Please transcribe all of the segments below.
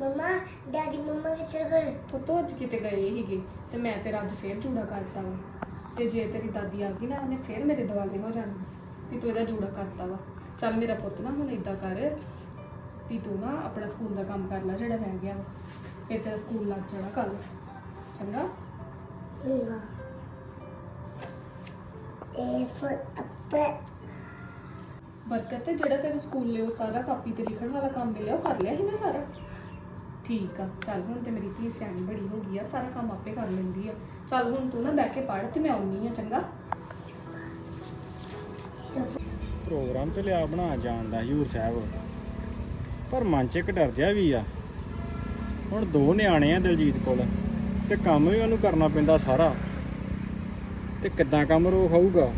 ਮਮਾ daddy ਮਮਾ ਕਿੱਥੇ ਗਏ? ਪੁੱਤੋ ਅੱਜ ਕਿਤੇ ਗਏ ਹੀਗੇ ਤੇ ਮੈਂ ਤੇਰਾ ਅੱਜ ਫੇਰ ਜੂੜਾ ਕਰਤਾ ਵਾ। ਤੇ ਜੇ ਤੇਰੀ ਦਾਦੀ ਆ ਗਈ ਨਾ ਉਹਨੇ ਫੇਰ ਮੇਰੇ ਦਿਵਾਲੇ ਹੋ ਜਾਣਾ। ਵੀ ਤੂੰ ਇਹਦਾ ਜੂੜਾ ਕਰਤਾ ਵਾ। ਚੱਲ ਮੇਰਾ ਪੁੱਤ ਨਾ ਹੁਣ ਇਦਾਂ ਕਰ ਵੀ ਤੂੰ ਨਾ ਆਪਣਾ ਸਕੂਲ ਦਾ ਕੰਮ ਕਰ ਲੈ ਜਿਹੜਾ ਰਹਿ ਗਿਆ ਵਾ। ਫਿਰ ਤੇਰਾ ਸਕੂਲ ਲੱਗ ਜਾਣਾ ਕੱਲ। ਚੰਗਾ? ਹੁੰਗਾ. ਬਰਕਤ ਤੇ ਜਿਹੜਾ ਤੈਨੂੰ ਸਕੂਲ ਲਿਓ ਸਾਰਾ ਕਾਪੀ ਤੇ ਲਿਖਣ ਵਾਲਾ ਕੰਮ ਮਿਲਿਆ ਉਹ ਕਰ ਲਿਆ ਸੀ ਨਾ ਸਾਰਾ? ਠੀਕ ਆ, ਚੱਲ ਹੁਣ ਤੇ ਮੇਰੀ ਧੀ ਸਿਆਣੀ ਬੜੀ ਹੋ ਗਈ ਆ, ਸਾਰਾ ਕੰਮ ਆਪੇ ਕਰ ਲੈਂਦੀ ਆ। ਚੱਲ ਹੁਣ ਤੂੰ ਨਾ ਬਹਿ ਕੇ ਪੜ੍ਹ ਤੇ ਮੈਂ ਆਉਣੀ ਆ, ਚੰਗਾ? ਪ੍ਰੋਗਰਾਮ ਤੇ ਲਿਆ ਬਣਾ ਜਾਣ ਦਾ ਹਜੂਰ ਸਾਹਿਬ। ਪਰ ਮਨ 'ਚ ਇੱਕ ਡਰ ਜਿਹਾ ਵੀ ਆ। ਹੁਣ ਦੋ ਨਿਆਣੇ ਆ ਦਲਜੀਤ ਕੋਲ, ਤੇ ਕੰਮ ਵੀ ਉਹਨੂੰ ਕਰਨਾ ਪੈਂਦਾ ਸਾਰਾ। ਤੇ ਕਿੱਦਾਂ ਕੰਮ ਰੋਕ ਹੋਊਗਾ?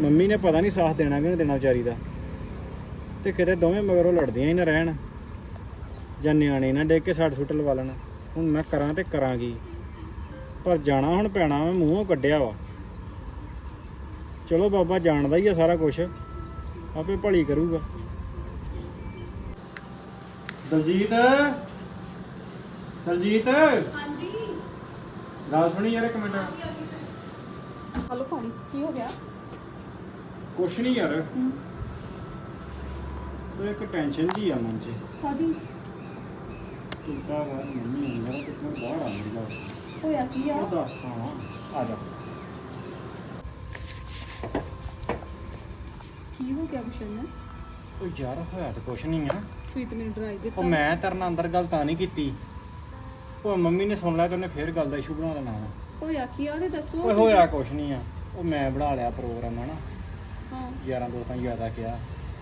ਮੰਮੀ ਨੇ ਪਤਾ ਨਹੀਂ ਸਾਥ ਦੇਣਾ ਕਿ ਨਹੀਂ ਦੇਣਾ ਵਿਚਾਰੀ ਦਾ। ਤੇ ਕਿਤੇ ਦੋਵੇਂ ਮਗਰੋਂ ਲੜਦੀਆਂ ਹੀ ਨਾ ਰਹਿਣ। ਜਾਂ ਨਿਆਣੇ ਨਾ ਡੇਕ ਕੇ ਸੱਟ ਸੁੱਟ ਲਵਾ ਲੈਣ। ਹੁਣ ਮੈਂ ਕਰਾਂ ਤੇ ਕਰਾਂਗੀ। ਪਰ ਜਾਣਾ ਹੁਣ ਪੈਣਾ ਮੈਂ ਮੂੰਹੋਂ ਕੱਢਿਆ ਵਾ। ਚਲੋ ਬਾਬਾ ਜਾਣਦਾ ਹੀ ਆ ਸਾਰਾ ਕੁਝ ਆਪੇ ਭਲੀ ਕਰੂਗਾ। ਦਲਜੀਤ? ਦਲਜੀਤ? ਹਾਂਜੀ। ਗੱਲ ਸੁਣੀ ਯਾਰ ਇੱਕ ਮਿੰਟ। ਹਲੋ ਪਾਣੀ ਕੀ ਹੋ ਗਿਆ? ਕੁਛ ਨਹੀਂ ਯਾਰ। ਉਹ ਇੱਕ ਟੈਨਸ਼ਨ ਜੀ ਆ ਮਨ 'ਚ। ਕਾਦੀ ਚਿੰਤਾ ਵਾ ਮੰਮੀ ਨੇ ਮੇਰਾ ਕਿਤੇ ਬਾਹਰ ਆ ਗਿਆ ਹੋਇਆ ਕੀ ਆ? ਦੱਸਦਾ ਵਾ ਆ ਜਾ। ਕੀ ਹੋ ਗਿਆ ਗੁਸ਼ਨ ਉਹ ਯਾਰ ਹੋਇਆ ਤਾਂ ਕੁਛ ਨਹੀਂ ਆ। ਤੂੰ ਤੇ ਮੈਨੂੰ ਡਰਾਈ ਦਿੱਤਾ। ਉਹ ਮੈਂ ਤੇਰੇ ਨਾਲ ਅੰਦਰ ਗੱਲ ਤਾਂ ਨਹੀਂ ਕੀਤੀ। ਉਹ ਮੰਮੀ ਨੇ ਸੁਣ ਲਿਆ ਤੇ ਉਹਨੇ ਫੇਰ ਗੱਲ ਦਾ ਇਸ਼ੂ ਬਣਾ ਲੈਣਾ ਵਾ। ਹੋਇਆ ਕੀ ਆ? ਤੇ ਦੱਸੋ। ਓਏ ਹੋਇਆ ਕੁਛ ਨਹੀਂ ਆ। ਉਹ ਮੈਂ ਬਣਾ ਲਿਆ ਪ੍ਰੋਗਰਾਮ ਹਨਾ? ਹਾਂ। ਯਾਰਾਂ ਦੋਸਤਾਂ ਜ਼ਿਆਦਾ ਕਿਹਾ।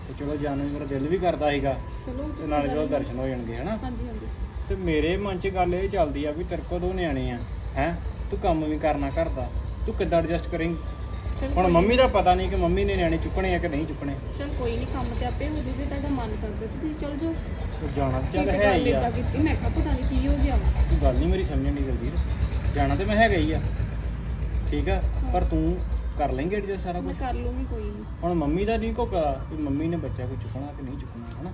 ਤੇ ਚਲੋ ਜਾਣ ਨੂੰ ਮੇਰਾ ਦਿਲ ਵੀ ਕਰਦਾ ਸੀਗਾ। ਚਲੋ ਉਹ ਤੇ ਤਾਂ ਨਾਲੇ ਗੱਲ ਚਲੋ ਨਹੀਂ। ਦਰਸ਼ਨ ਹੋ ਜਾਣਗੇ ਹਨਾ? ਹਾਂਜੀ ਹਾਂਜੀ। ਤੇ ਮੇਰੇ ਮਨ 'ਚ ਗੱਲ ਇਹ ਚੱਲਦੀ ਆ ਵੀ ਤੇਰੇ ਕੋਲ ਦੋ ਨਿਆਣੇ ਆ ਹੈ? ਤੂੰ ਕੰਮ ਵੀ ਕਰਨਾ ਕਰਦਾ। ਤੂੰ ਕਿੱਦਾਂ ਐਡਜਸਟ ਕਰੇਂਗੀ? ਚਲ ਹੁਣ ਮੰਮੀ ਦਾ ਪਤਾ ਨਹੀਂ ਕਿ ਮੰਮੀ ਨੇ ਨਿਆਣੇ ਚੁੱਕਣੇ ਆ ਕਿ ਨਹੀਂ ਚੁੱਕਣੇ। ਚਲ ਕੋਈ ਨਹੀਂ ਕੰਮ ਤੇ ਆਪੇ ਹੋ ਜੂ ਜੇ ਤੁਹਾਡਾ ਮਨ ਕਰਦਾ ਤੇ ਤੁਸੀਂ ਚਲ ਜਾਓ। ਉਹ ਜਾਣਾ ਤਾਂ ਚੱਲ ਕੀ ਹੈ ਹੀ ਆ। ਕੀਤੀ ਮੈਂ ਕਿਹਾ ਪਤਾ ਨਹੀਂ ਕੀ ਹੋ ਗਿਆ ਵਾ। ਤੂੰ ਗੱਲ ਨਹੀਂ ਮੇਰੀ ਸਮਝਣ ਦੀ ਜਲਦੀ। ਜਾਣਾ ਤੇ ਮੈਂ ਹੈਗਾ ਹੀ ਆ। ਠੀਕ ਆ? ਪਰ ਤੂੰ ਕਰ ਲੇਂਗੇ ਐਡਜਸਟ ਸਾਰਾ ਕੁਝ ਮੈਂ ਕਰ ਲੂੰਗੀ ਕੋਈ ਨਹੀਂ ਹੁਣ ਮੰਮੀ ਦਾ ਨਹੀਂ ਕੋ ਪਤਾ ਵੀ ਮੰਮੀ ਨੇ ਬੱਚਾ ਕੋਈ ਚੁੱਕਣਾ ਕਿ ਨਹੀਂ ਚੁੱਕਣਾ ਹਨਾ?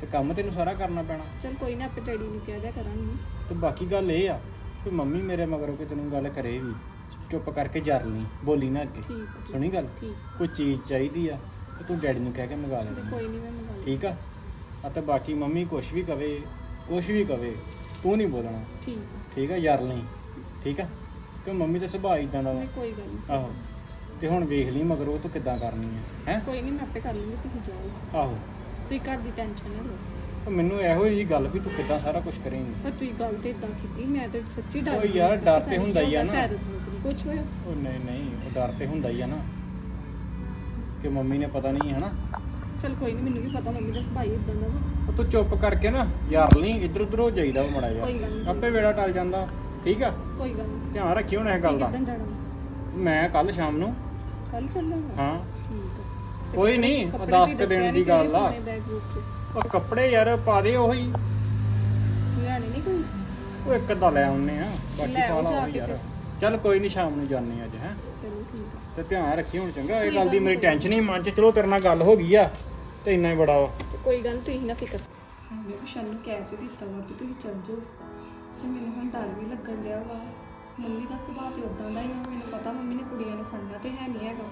ਤੇ ਕੰਮ ਤੈਨੂੰ ਸਾਰਾ ਕਰਨਾ ਪੈਣਾ। ਚਲ ਕੋਈ ਨਾ ਆਪੇ ਡੈਡੀ ਨੂੰ ਕਹਿ ਦਿਆ ਕਰਾਂਗੀ। ਤੇ ਬਾਕੀ ਗੱਲ ਇਹ ਆ ਕਿ ਮੰਮੀ ਮੇਰੇ ਮਗਰੋਂ ਕਿ ਤੈਨੂੰ ਗੱਲ ਕਰੇ ਵੀ ਚੁੱਪ ਕਰਕੇ ਜਰ ਲਈ ਬੋਲੀ ਨਾ ਅੱਗੇ। ਠੀਕ ਆ, ਸੁਣੀ ਗੱਲ? ਠੀਕ। ਕੋਈ ਚੀਜ਼ ਚਾਹੀਦੀ ਆ ਤੇ ਤੂੰ ਡੈਡੀ ਨੂੰ ਕਹਿ ਕੇ ਮੰਗਾ ਲੈ ਤੇ ਕੋਈ ਨਹੀਂ ਮੈਂ ਮੰਗਾ ਲੂੰ ਠੀਕ ਆ? ਅਤੇ ਬਾਕੀ ਮੰਮੀ ਕੁਛ ਵੀ ਕਵੇ ਕੁਛ ਵੀ ਕਵੇ ਤੂੰ ਨਹੀਂ ਬੋਲਣਾ। ਠੀਕ ਆ, ਠੀਕ ਆ ਯਾਰ ਲਈ ਠੀਕ ਆ? ਕਿ ਮੰਮੀ ਦਾ ਸੁਭਾਅ ਇਦਾਂ ਦਾ ਵਾ। ਨਹੀਂ ਕੋਈ ਗੱਲ ਨਹੀਂ ਆਹੋ। ਤੇ ਹੁਣ ਵੇਖ ਲਈ ਮਗਰੋਂ ਤੂੰ ਕਿੱਦਾਂ ਕਰਨੀ ਹੈ ਹੈ? ਕੋਈ ਨਹੀਂ ਮੈਂ ਆਪੇ ਕਰ ਲੂੰਗੀ ਤੁਸੀਂ ਜਾਓ। ਆਹੋ। ਤੁਸੀਂ ਘਰ ਦੀ ਟੈਨਸ਼ਨ ਨਾ ਲਓ। ਤੇ ਮੈਨੂੰ ਇਹੋ ਜਿਹੀ ਗੱਲ ਵੀ ਤੂੰ ਕਿੱਦਾਂ ਸਾਰਾ ਕੁਝ ਕਰੇਂਗੀ? ਪਰ ਤੁਸੀਂ ਗੱਲ ਤੇ ਇਦਾਂ ਕੀਤੀ ਮੈਂ ਤੇ ਸੱਚੀ ਡਰ ਗਈ। ਯਾਰ, ਡਰ ਤੇ ਹੁੰਦਾ ਹੀ ਆ ਨਾ। ਕੁਛ ਹੋਇਆ? ਉਹ ਨਹੀਂ ਨਹੀਂ ਉਹ ਡਰ ਤੇ ਹੁੰਦਾ ਹੀ ਆ ਨਾ। ਕਿ ਮੰਮੀ ਨੇ ਪਤਾ ਨਹੀਂ ਹੈ ਨਾ ਚਲ ਕੋਈ ਨਹੀਂ ਮੈਨੂੰ ਵੀ ਪਤਾ ਮੰਮੀ ਦਾ ਸੁਭਾਅ ਇਦਾਂ ਦਾ ਵਾ। ਉਹ ਤੂੰ ਚੁੱਪ ਕਰਕੇ ਨਾ ਯਾਰ ਲਈ ਇੱਧਰ ਉੱਧਰ ਹੋ ਜਾਈਦਾ ਵਾ ਮੜਾ ਕੋਈ ਗੱਲ ਨਹੀਂ ਆਪੇ ਵੇੜਾ ਟਲ ਜਾਂਦਾ। ਠੀਕ ਆ? ਕੋਈ ਗੱਲ ਨਹੀਂ ਧਿਆਨ ਰੱਖੀ ਹੁਣ ਇਹ ਗੱਲ ਦਾ। ਜਾਣਾ ਮੈਂ ਕੱਲ ਸ਼ਾਮ ਨੂੰ ਕੱਲ ਚੱਲਾਂਗਾ। ਹਾਂ। ਕੋਈ ਨਹੀਂ ਕੱਪੜੇ ਦੱਸ ਵੀ ਕੇ ਦੇਣ ਦੱਸਿਆ ਦੀ ਨੀ ਗੱਲ ਆ। ਉਹ ਕੱਪੜੇ ਯਾਰ ਪਾ ਦੇ ਉਹੀ। ਲਿਆਣੇ ਨਹੀਂ ਕੋਈ? ਉਹ ਇੱਕ ਅੱਧਾ ਲੈ ਆਉਨੇ ਆ ਬਾਕੀ ਲੈ ਆਓ ਪਾ ਲਾ ਜਾ ਉਹੀ ਕੇ ਯਾਰ। ਚੱਲ ਕੋਈ ਨਹੀਂ ਸ਼ਾਮ ਨੂੰ ਜਾਣੇ ਅੱਜ ਹੈ। ਚਲੋ ਠੀਕ ਆ। ਤੇ ਧਿਆਨ ਰੱਖੀ ਹੁਣ ਚੰਗਾ ਇਹ ਗੱਲ ਦੀ ਮੇਰੀ। ਟੈਨਸ਼ਨ ਹੀ ਮਨ 'ਚ ਚਲੋ ਤੇਰੇ ਨਾਲ ਗੱਲ ਹੋ ਗਈ ਆ ਤੇ ਇੰਨਾ ਹੀ ਬੜਾ ਵਾ। ਕੋਈ ਗੱਲ ਤੁਸੀਂ ਨਾ ਫਿਕਰ ਹਾਂ ਮੈਂ ਕੁਸ਼ਨ ਨੂੰ ਕਹਿ ਤੇ ਦਿੱਤਾ ਵਾ ਕਿ ਤੁਸੀਂ ਚੱਲ ਜਾਓ। ਤੇ ਮੈਨੂੰ ਹੁਣ ਡਰ ਵੀ ਲੱਗਣ ਡਿਆ ਵਾ। ਮੰਮੀ ਦਾ ਸੁਭਾਅ ਤੇ ਉਦਾਂ ਦਾ ਹੀ ਆ ਮੈਨੂੰ ਪਤਾ ਮੰਮੀ ਨੇ ਕੁੜੀਆਂ ਨੂੰ ਫੜਨਾ ਤੇ ਹੈ ਨਹੀਂ ਹੈਗਾ।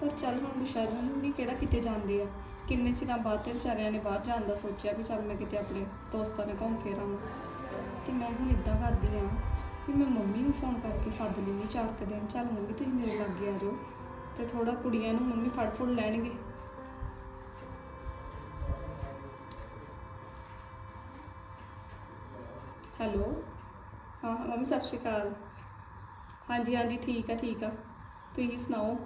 ਪਰ ਚੱਲ ਹੁਣ ਗੁਸ਼ਰਨ ਵੀ ਕਿਹੜਾ ਕਿਤੇ ਜਾਂਦੇ ਆ। ਕਿੰਨੇ ਚਿਰਾਂ ਬਾਅਦ ਤੇ ਵਿਚਾਰਿਆਂ ਨੇ ਬਾਹਰ ਜਾਣ ਦਾ ਸੋਚਿਆ ਵੀ ਚੱਲ ਮੈਂ ਕਿਤੇ ਆਪਣੇ ਦੋਸਤਾਂ ਨਾਲ ਘੁੰਮ ਫਿਰ ਆਵਾਂ। ਤੇ ਮੈਂ ਹੁਣ ਇਦਾਂ ਕਰਦੀ ਆ ਵੀ ਮੈਂ ਮੰਮੀ ਨੂੰ ਫੋਨ ਕਰਕੇ ਸੱਦ ਲੈਂਦੀ ਚਾਰ ਕੁ ਦਿਨ। ਚੱਲ ਮੰਮੀ ਤੁਸੀਂ ਮੇਰੇ ਲਾਗੇ ਆ ਜਾਓ ਤੇ ਥੋੜਾ ਕੁੜੀਆਂ ਨੂੰ ਮੰਮੀ ਫੜ ਫੁੜ ਲੈਣਗੇ। ਹੈਲੋ? ਹਾਂ ਹਾਂ, ਮੰਮੀ ਸਤਿ ਸ਼੍ਰੀ ਅਕਾਲ। ਹਾਂਜੀ ਹਾਂਜੀ, ਠੀਕ ਆ ਠੀਕ ਆ। ਤੁਸੀਂ ਸੁਣਾਓ?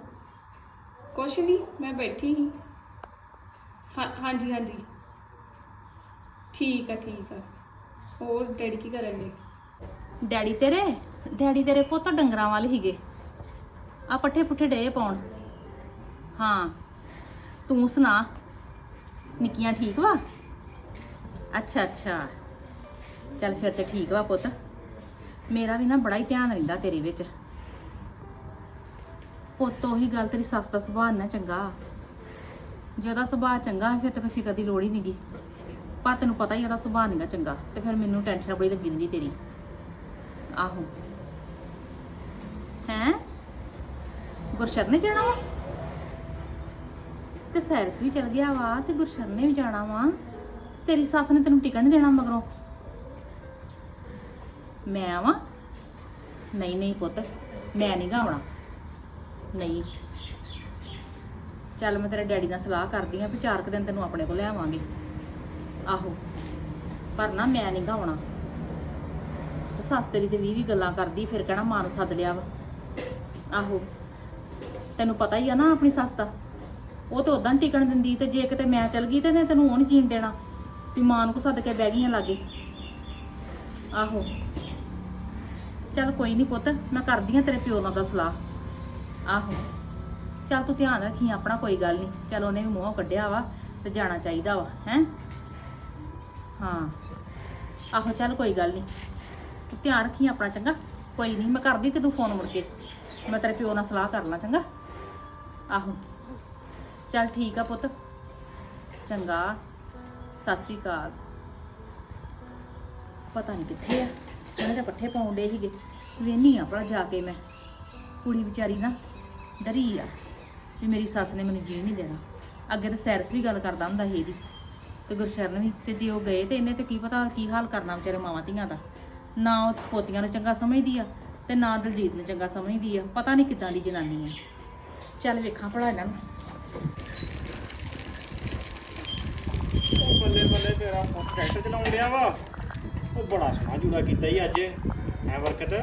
ਕੁਛ ਨਹੀਂ ਮੈਂ ਬੈਠੀ ਹੀ ਹਾਂ, ਹਾਂਜੀ ਹਾਂਜੀ। ਠੀਕ ਆ ਠੀਕ ਆ। ਹੋਰ ਡੈਡੀ ਕੀ ਕਰਨ ਦੇ ਡੈਡੀ ਤੇਰੇ? ਡੈਡੀ ਤੇਰੇ ਪੁੱਤ ਡੰਗਰਾਂ ਵਾਲੇ ਹੀਗੇ। ਆ ਪੱਠੇ ਪੁੱਠੇ ਡੇ ਪਾਉਣ। ਹਾਂ। ਤੂੰ ਸੁਣਾ। ਨਿੱਕੀਆਂ ਠੀਕ ਵਾ? ਅੱਛਾ ਅੱਛਾ। ਚੱਲ ਫਿਰ ਤੇ ਠੀਕ ਵਾ ਪੁੱਤ। ਮੇਰਾ ਵੀ ਨਾ ਬੜਾ ਹੀ ਧਿਆਨ ਰਹਿੰਦਾ ਤੇਰੇ ਵਿੱਚ। ਪੁੱਤ ਉਹੀ ਗੱਲ ਤੇਰੀ ਸੱਸ ਦਾ ਸੁਭਾਅ ਨਾ ਚੰਗਾ। ਜਿਹਦਾ ਸੁਭਾਅ ਚੰਗਾ ਫਿਰ ਤੇ ਕੋਈ ਫਿਕਰ ਦੀ ਲੋੜ ਹੀ ਨਹੀਂਗੀ ਪਰ ਤੈਨੂੰ ਪਤਾ ਹੀ ਉਹਦਾ ਸੁਭਾਅ ਨਹੀਂਗਾ ਚੰਗਾ, ਤੇ ਫਿਰ ਮੈਨੂੰ ਟੈਨਸ਼ਨ ਬੜੀ ਲੱਗੀ ਰਹਿੰਦੀ ਤੇਰੀ। ਆਹੋ। ਹੈਂ? ਗੁਰਸ਼ਰਨ ਨੇ ਜਾਣਾ ਵਾ? ਤੇ ਸੈਰਸ ਵੀ ਚਲ ਗਿਆ ਵਾ, ਤੇ ਗੁਰਸ਼ਰਨ ਨੇ ਵੀ ਜਾਣਾ ਵਾ। ਤੇਰੀ ਸੱਸ ਨੇ ਤੈਨੂੰ ਟਿਕਣ ਨਹੀਂ ਦੇਣਾ ਮਗਰੋਂ? ਮੈਂ ਆਵਾਂ? ਨਹੀਂ ਨਹੀਂ ਪੁੱਤ, ਮੈਂ ਨਹੀਂ ਗਾਉਣਾ ਨਹੀਂ। ਚੱਲ ਮੈਂ ਤੇਰੇ ਡੈਡੀ ਨਾਲ ਸਲਾਹ ਕਰਦੀ ਆਂ ਵੀ ਚਾਰ ਕੁ ਦਿਨ ਤੈਨੂੰ ਆਪਣੇ ਕੋਲ ਲਿਆਵਾਂਗੇ। ਆਹੋ। ਪਰ ਨਾ ਮੈਂ ਨਹੀਂ ਗਾਉਣਾ। ਤੇ ਸੱਸ ਤੇਰੀ ਤੇ 20 20 ਗੱਲਾਂ ਕਰਦੀ, ਫਿਰ ਕਹਿਣਾ ਮਾਂ ਨੂੰ ਸੱਦ ਲਿਆ ਵਾ। ਆਹੋ। ਤੈਨੂੰ ਪਤਾ ਹੀ ਆ ਨਾ ਆਪਣੀ ਸੱਸ ਦਾ। ਉਹ ਤੇ ਉਦਾਂ ਨੀ ਟਿਕਣ ਦਿੰਦੀ ਤੇ ਜੇ ਕਿਤੇ ਮੈਂ ਚਲ ਗਈ ਤੇ ਨੇ ਤੈਨੂੰ ਉਹ ਨੀ ਜੀਣ ਦੇਣਾ ਵੀ ਮਾਂ ਨੂੰ ਕੋ ਸੱਦ ਕੇ ਬਹਿ ਗਈਆਂ ਲਾਗੇ। ਆਹੋ। ਚੱਲ ਕੋਈ ਨਹੀਂ ਪੁੱਤ, ਮੈਂ ਕਰਦੀ ਆ ਤੇਰੇ ਪਿਓ ਨਾਲ ਦਾ ਸਲਾਹ। ਆਹੋ। ਚੱਲ ਤੂੰ ਧਿਆਨ ਰੱਖੀ ਆਪਣਾ ਕੋਈ ਗੱਲ ਨਹੀਂ। ਚੱਲ ਉਹਨੇ ਵੀ ਮੂੰਹੋਂ ਕੱਢਿਆ ਵਾ ਤੇ ਜਾਣਾ ਚਾਹੀਦਾ ਵਾ, ਹੈ? ਹਾਂ। ਆਹੋ, ਚੱਲ ਕੋਈ ਗੱਲ ਨਹੀਂ। ਤੂੰ ਧਿਆਨ ਰੱਖੀ ਆਪਣਾ ਚੰਗਾ। ਕੋਈ ਨਹੀਂ, ਮੈਂ ਕਰਦੀ ਤੇ ਤੂੰ ਫੋਨ ਮੁੜ ਕੇ। ਮੈਂ ਤੇਰੇ ਪਿਓ ਨਾਲ ਸਲਾਹ ਕਰ ਲਾਂ, ਚੰਗਾ? ਆਹੋ। ਚੱਲ ਠੀਕ ਆ ਪੁੱਤ। ਚੰਗਾ। ਸਤਿ ਸ੍ਰੀ ਅਕਾਲ। ਪਤਾ ਨਹੀਂ ਕਿੱਥੇ ਆ। ਉਹਨੇ ਤਾਂ ਪੱਠੇ ਪਾਉਂਦੇ ਸੀਗੇ। ਵੇਨੀ ਆ ਭਲਾ ਜਾ ਕੇ ਮੈਂ। ਕੁੜੀ ਵਿਚਾਰੀ ਨਾ। ਡਰੀ ਆ ਵੀ ਮੇਰੀ ਸੱਸ ਨੇ ਮੈਨੂੰ ਜੀਣ ਨਹੀਂ ਦੇਣਾ। ਅੱਗੇ ਤਾਂ ਸੈਰਸ ਵੀ ਗੱਲ ਕਰਦਾ ਹੁੰਦਾ ਸੀ ਇਹਦੀ। ਤੇ ਗੁਰਸ਼ਰਨ ਵੀ, ਤੇ ਜੇ ਉਹ ਗਏ ਤੇ ਇਹਨੇ ਤੇ ਕੀ ਪਤਾ ਕੀ ਹਾਲ ਕਰਨਾ ਵਿਚਾਰੇ ਮਾਵਾਂ ਧੀਆਂ ਦਾ। ਨਾ ਉਹ ਪੋਤੀਆਂ ਨੂੰ ਚੰਗਾ ਸਮਝਦੀ ਆ, ਤੇ ਨਾ ਦਲਜੀਤ ਨੂੰ ਚੰਗਾ ਸਮਝਦੀ ਆ। ਪਤਾ ਨਹੀਂ ਕਿੱਦਾਂ ਦੀ ਜਨਾਨੀ ਆ। ਚੱਲ ਵੇਖਾਂ ਭਲਾ ਇਹਨਾਂ ਨੂੰ। ਉਹ ਬੱਲੇ ਬੱਲੇ ਤੇਰਾ ਪੁੱਤ ਟਰੈਕਟਰ ਚਲਾਉਣ ਡਿਆ ਵਾ। ਉਹ ਬੜਾ ਸੋਹਣਾ ਜੂੜਾ ਕੀਤਾ ਹੀ ਅੱਜ। ਐ ਵਰਕਤ